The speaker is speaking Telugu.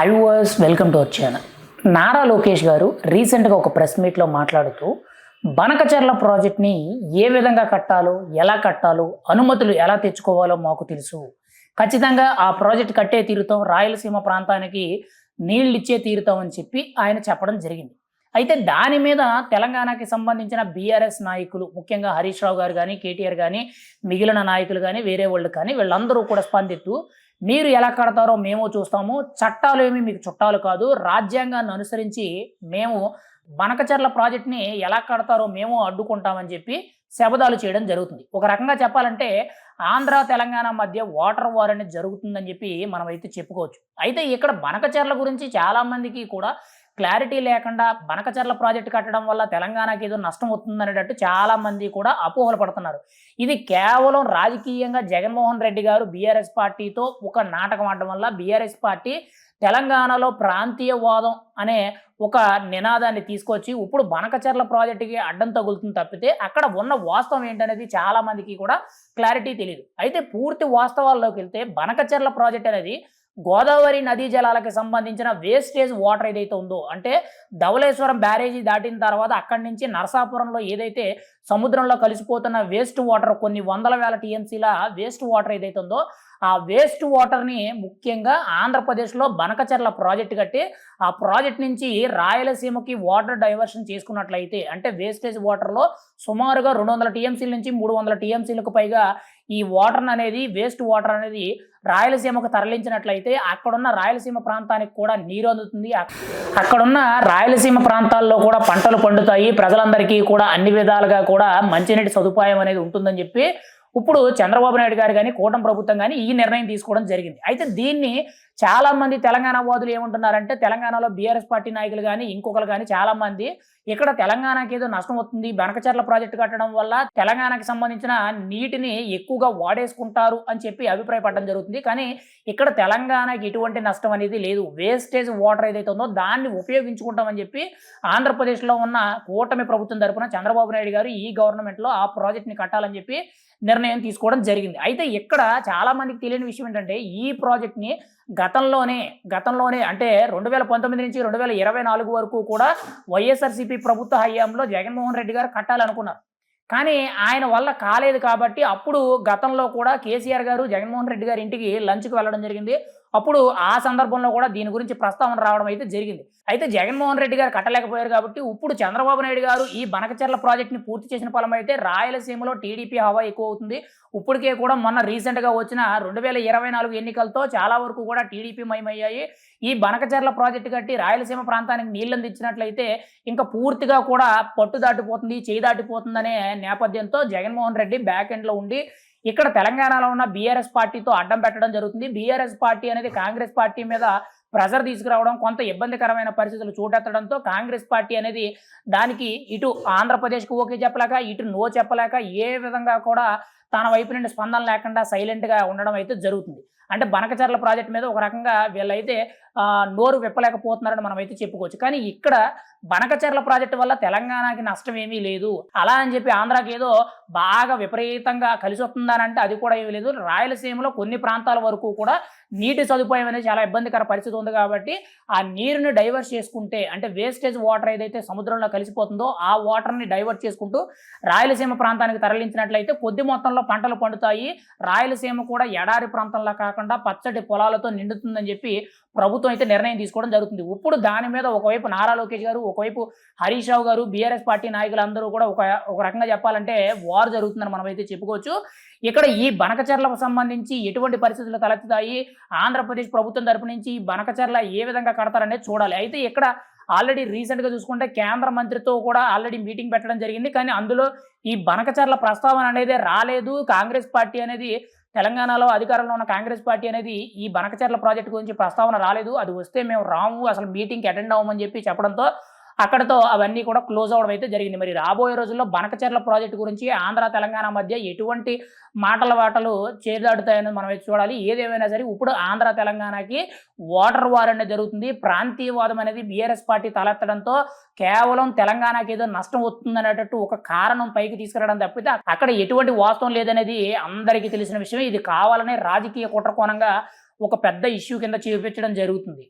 Hi viewers welcome to our channel Nara Lokesh garu రీసెంట్గా ఒక ప్రెస్ మీట్లో మాట్లాడుతూ బనకచర్ల ప్రాజెక్ట్ని ఏ విధంగా కట్టాలో ఎలా కట్టాలో అనుమతులు ఎలా తెచ్చుకోవాలో మాకు తెలుసు. ఖచ్చితంగా ఆ ప్రాజెక్ట్ కట్టే తీరుతాం రాయలసీమ ప్రాంతానికి నీళ్ళు ఇచ్చే తీరుతాం అని చెప్పి ఆయన చెప్పడం జరిగింది. అయితే దాని మీద తెలంగాణకి సంబంధించిన బీఆర్ఎస్ నాయకులు ముఖ్యంగా హరీష్ రావు గారు కానీ కేటీఆర్ కానీ మిగిలిన నాయకులు కానీ వేరే వాళ్ళు కానీ వీళ్ళందరూ కూడా స్పందిస్తూ మీరు ఎలా కడతారో మేము చూస్తాము. చట్టాలు ఏమి మీకు చుట్టాలు కాదు. రాజ్యాంగాన్ని అనుసరించి మేము బనకచర్ల ప్రాజెక్ట్ని ఎలా కడతారో మేము అడ్డుకుంటామని చెప్పి శబదాలు చేయడం జరుగుతుంది. ఒక రకంగా చెప్పాలంటే ఆంధ్ర తెలంగాణ మధ్య వాటర్ వార్ అనేది జరుగుతుందని చెప్పి మనం అయితే చెప్పుకోవచ్చు. అయితే ఇక్కడ బనకచర్ల గురించి చాలామందికి కూడా క్లారిటీ లేకుండా బనకచర్ల ప్రాజెక్ట్ కట్టడం వల్ల తెలంగాణకి ఏదో నష్టం అవుతుందనేటట్టు చాలామంది కూడా అపోహలు పడుతున్నారు. ఇది కేవలం రాజకీయంగా జగన్మోహన్ రెడ్డి గారు బీఆర్ఎస్ పార్టీతో ఒక నాటకం ఆడడం వల్ల బీఆర్ఎస్ పార్టీ తెలంగాణలో ప్రాంతీయవాదం అనే ఒక నినాదాన్ని తీసుకొచ్చి ఇప్పుడు బనకచర్ల ప్రాజెక్టుకి అడ్డం తగులుతుంది తప్పితే అక్కడ ఉన్న వాస్తవం ఏంటనేది చాలా మందికి కూడా క్లారిటీ తెలియదు అయితే పూర్తి వాస్తవాల్లోకి వెళ్తే బనకచర్ల ప్రాజెక్ట్ అనేది గోదావరి నదీ జలాలకు సంబంధించిన వేస్టేజ్ వాటర్ ఏదైతే ఉందో అంటే ధవళేశ్వరం బ్యారేజీ దాటిన తర్వాత అక్కడి నుంచి నరసాపురంలో ఏదైతే సముద్రంలో కలిసిపోతున్న వేస్ట్ వాటర్ కొన్ని వందల వేల టీఎంసీల వేస్ట్ వాటర్ ఏదైతే ఉందో ఆ వేస్ట్ వాటర్ని ముఖ్యంగా ఆంధ్రప్రదేశ్లో బనకచర్ల ప్రాజెక్ట్ కట్టి ఆ ప్రాజెక్ట్ నుంచి రాయలసీమకి వాటర్ డైవర్షన్ చేసుకున్నట్లయితే అంటే వేస్టేజ్ వాటర్లో సుమారుగా రెండు వందల టీఎంసీల నుంచి మూడు వందల టీఎంసీలకు పైగా ఈ వాటర్ అనేది వేస్ట్ వాటర్ అనేది రాయలసీమకు తరలించినట్లయితే అక్కడున్న రాయలసీమ ప్రాంతానికి కూడా నీరు అందుతుంది. అక్కడున్న రాయలసీమ ప్రాంతాల్లో కూడా పంటలు పండుతాయి. ప్రజలందరికీ కూడా అన్ని విధాలుగా కూడా మంచినీటి సదుపాయం అనేది ఉంటుందని చెప్పి ఇప్పుడు చంద్రబాబు నాయుడు గారు కానీ కూటమి ప్రభుత్వం కానీ ఈ నిర్ణయం తీసుకోవడం జరిగింది. అయితే దీన్ని చాలా మంది తెలంగాణ వాదులు ఏమంటున్నారంటే తెలంగాణలో బీఆర్ఎస్ పార్టీ నాయకులు కానీ ఇంకొకరు కానీ చాలా మంది ఇక్కడ తెలంగాణకి ఏదో నష్టం అవుతుంది బనకచర్ల ప్రాజెక్టు కట్టడం వల్ల తెలంగాణకి సంబంధించిన నీటిని ఎక్కువగా వాడేసుకుంటారు అని చెప్పి అభిప్రాయపడడం జరుగుతుంది. కానీ ఇక్కడ తెలంగాణకి ఎటువంటి నష్టం అనేది లేదు. వేస్టేజ్ వాటర్ ఏదైతే ఉందో దాన్ని ఉపయోగించుకుంటామని చెప్పి ఆంధ్రప్రదేశ్లో ఉన్న కూటమి ప్రభుత్వం తరపున చంద్రబాబు నాయుడు గారు ఈ గవర్నమెంట్లో ఆ ప్రాజెక్ట్ని కట్టాలని చెప్పి నిర్ణయం తీసుకోవడం జరిగింది. అయితే ఇక్కడ చాలా మందికి తెలియని విషయం ఏంటంటే ఈ ప్రాజెక్ట్ని గతంలోనే గతంలోనే అంటే రెండు వేల పంతొమ్మిది నుంచి రెండు వేల ఇరవై నాలుగు వరకు కూడా వైఎస్ఆర్సీపీ ప్రభుత్వ హయాంలో జగన్మోహన్ రెడ్డి గారు కట్టాలనుకున్నారు. కానీ ఆయన వల్ల కాలేదు కాబట్టి అప్పుడు గతంలో కూడా కేసీఆర్ గారు జగన్మోహన్ రెడ్డి గారి ఇంటికి లంచ్కి వెళ్ళడం జరిగింది. అప్పుడు ఆ సందర్భంలో కూడా దీని గురించి ప్రస్తావన రావడం అయితే జరిగింది. అయితే జగన్మోహన్ రెడ్డి గారు కట్టలేకపోయారు కాబట్టి ఇప్పుడు చంద్రబాబు నాయుడు గారు ఈ బనకచెర్ల ప్రాజెక్ట్ని పూర్తి చేసిన ఫలం అయితే రాయలసీమలో టీడీపీ హవా ఎక్కువ అవుతుంది ఇప్పటికే కూడా మొన్న రీసెంట్గా వచ్చిన రెండు వేల ఇరవై నాలుగు ఎన్నికలతో చాలా వరకు కూడా టీడీపీ మయమయ్యాయి ఈ బనకచెర్ల ప్రాజెక్టు కట్టి రాయలసీమ ప్రాంతానికి నీళ్ళందించినట్లయితే ఇంకా పూర్తిగా కూడా పట్టు దాటిపోతుంది చేయి దాటిపోతుందనే నేపథ్యంతో జగన్మోహన్ రెడ్డి బ్యాక్ ఎండ్లో ఉండి ఇక్కడ తెలంగాణలో ఉన్న బీఆర్ఎస్ పార్టీతో అడ్డం పెట్టడం జరుగుతుంది. బీఆర్ఎస్ పార్టీ అనేది కాంగ్రెస్ పార్టీ మీద ప్రెజర్ తీసుకురావడం కొంత ఇబ్బందికరమైన పరిస్థితులు చూడెత్తడంతో కాంగ్రెస్ పార్టీ అనేది దానికి ఇటు ఆంధ్రప్రదేశ్కు ఓకే చెప్పలేక ఇటు నో చెప్పలేక ఏ విధంగా కూడా తన వైపు నుండి స్పందన లేకుండా సైలెంట్గా ఉండడం అయితే జరుగుతుంది. అంటే బనకచర్ల ప్రాజెక్ట్ మీద ఒక రకంగా వీళ్ళైతే నోరు విప్పలేకపోతున్నారని మనం అయితే చెప్పుకోవచ్చు. కానీ ఇక్కడ బనకచర్ల ప్రాజెక్టు వల్ల తెలంగాణకి నష్టం ఏమీ లేదు. అలా అని చెప్పి ఆంధ్రాకి ఏదో బాగా విపరీతంగా కలిసి వస్తుందని అంటే అది కూడా ఏమీ లేదు. రాయలసీమలో కొన్ని ప్రాంతాల వరకు కూడా నీటి సదుపాయం అనేది చాలా ఇబ్బందికర పరిస్థితి ఉంది కాబట్టి ఆ నీరుని డైవర్ట్ చేసుకుంటే అంటే వేస్టేజ్ వాటర్ ఏదైతే సముద్రంలో కలిసిపోతుందో ఆ వాటర్ని డైవర్ట్ చేసుకుంటూ రాయలసీమ ప్రాంతానికి తరలించినట్లయితే కొద్ది మొత్తంలో పంటలు పండుతాయి. రాయలసీమ కూడా ఎడారి ప్రాంతంలో కాకుండా పచ్చటి పొలాలతో నిండుతుందని చెప్పి ప్రభుత్వం అయితే నిర్ణయం తీసుకోవడం జరుగుతుంది. ఇప్పుడు దాని మీద ఒకవైపు నారా లోకేష్ గారు ఒకవైపు హరీష్ రావు గారు బీఆర్ఎస్ పార్టీ నాయకులు అందరూ కూడా ఒక ఒక రకంగా చెప్పాలంటే వార్ జరుగుతుందని మనం అయితే చెప్పుకోవచ్చు. ఇక్కడ ఈ బనకచర్లకు సంబంధించి ఎటువంటి పరిస్థితులు తలెత్తుతాయి? ఆంధ్రప్రదేశ్ ప్రభుత్వం తరపు నుంచి ఈ బనకచర్ల ఏ విధంగా కడతారనేది చూడాలి. అయితే ఇక్కడ ఆల్రెడీ రీసెంట్గా చూసుకుంటే కేంద్ర మంత్రితో కూడా ఆల్రెడీ మీటింగ్ పెట్టడం జరిగింది. కానీ అందులో ఈ బనకచర్ల ప్రస్తావన అనేది రాలేదు. కాంగ్రెస్ పార్టీ అనేది తెలంగాణలో అధికారంలో ఉన్న కాంగ్రెస్ పార్టీ అనేది ఈ బనకచర్ల ప్రాజెక్టు గురించి ప్రస్తావన రాలేదు. అది వస్తే మేము రాము అసలు మీటింగ్కి అటెండ్ అవ్వమని చెప్పి చెప్పడంతో అక్కడతో అవన్నీ కూడా క్లోజ్ అవడం అయితే జరిగింది. మరి రాబోయే రోజుల్లో బనకచర్ల ప్రాజెక్టు గురించి ఆంధ్ర తెలంగాణ మధ్య ఎటువంటి మాటల వాటలు చేదాడుతాయని మనం అయితే చూడాలి. ఏదేమైనా సరే ఇప్పుడు ఆంధ్ర తెలంగాణకి వాటర్ వార్ అనేది జరుగుతుంది. ప్రాంతీయవాదం అనేది బీఆర్ఎస్ పార్టీ తలెత్తడంతో కేవలం తెలంగాణకి ఏదో నష్టం వస్తుందనేటట్టు ఒక కారణం పైకి తీసుకురావడం తప్పితే అక్కడ ఎటువంటి వాస్తవం లేదనేది అందరికీ తెలిసిన విషయం ఇది కావాలనే రాజకీయ కుట్రకోణంగా ఒక పెద్ద ఇష్యూ కింద చూపించడం జరుగుతుంది.